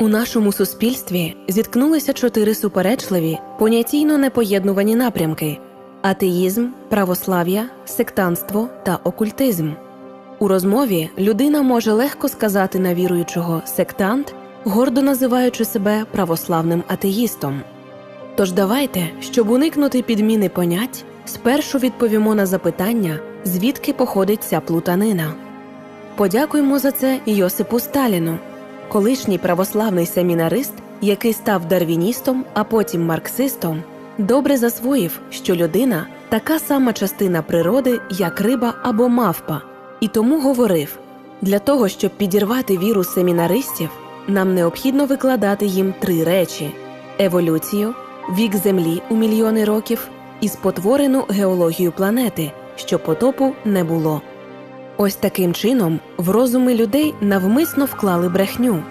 У нашому суспільстві зіткнулися чотири суперечливі, понятійно непоєднувані напрямки: атеїзм, православ'я, сектантство та окультизм. У розмові людина може легко сказати на віруючого сектант, гордо називаючи себе православним атеїстом. Тож давайте, щоб уникнути підміни понять, спершу відповімо на запитання, звідки походить ця плутанина. Подякуємо за це Йосипу Сталіну, колишній православний семінарист, який став дарвіністом, а потім марксистом, добре засвоїв, що людина така сама частина природи, як риба або мавпа, і тому говорив: для того, щоб підірвати віру семінаристів, нам необхідно викладати їм три речі: еволюцію, вік Землі у мільйони років і спотворену геологію планети, що потопу не було. Ось таким чином в розуми людей навмисно вклали брехню,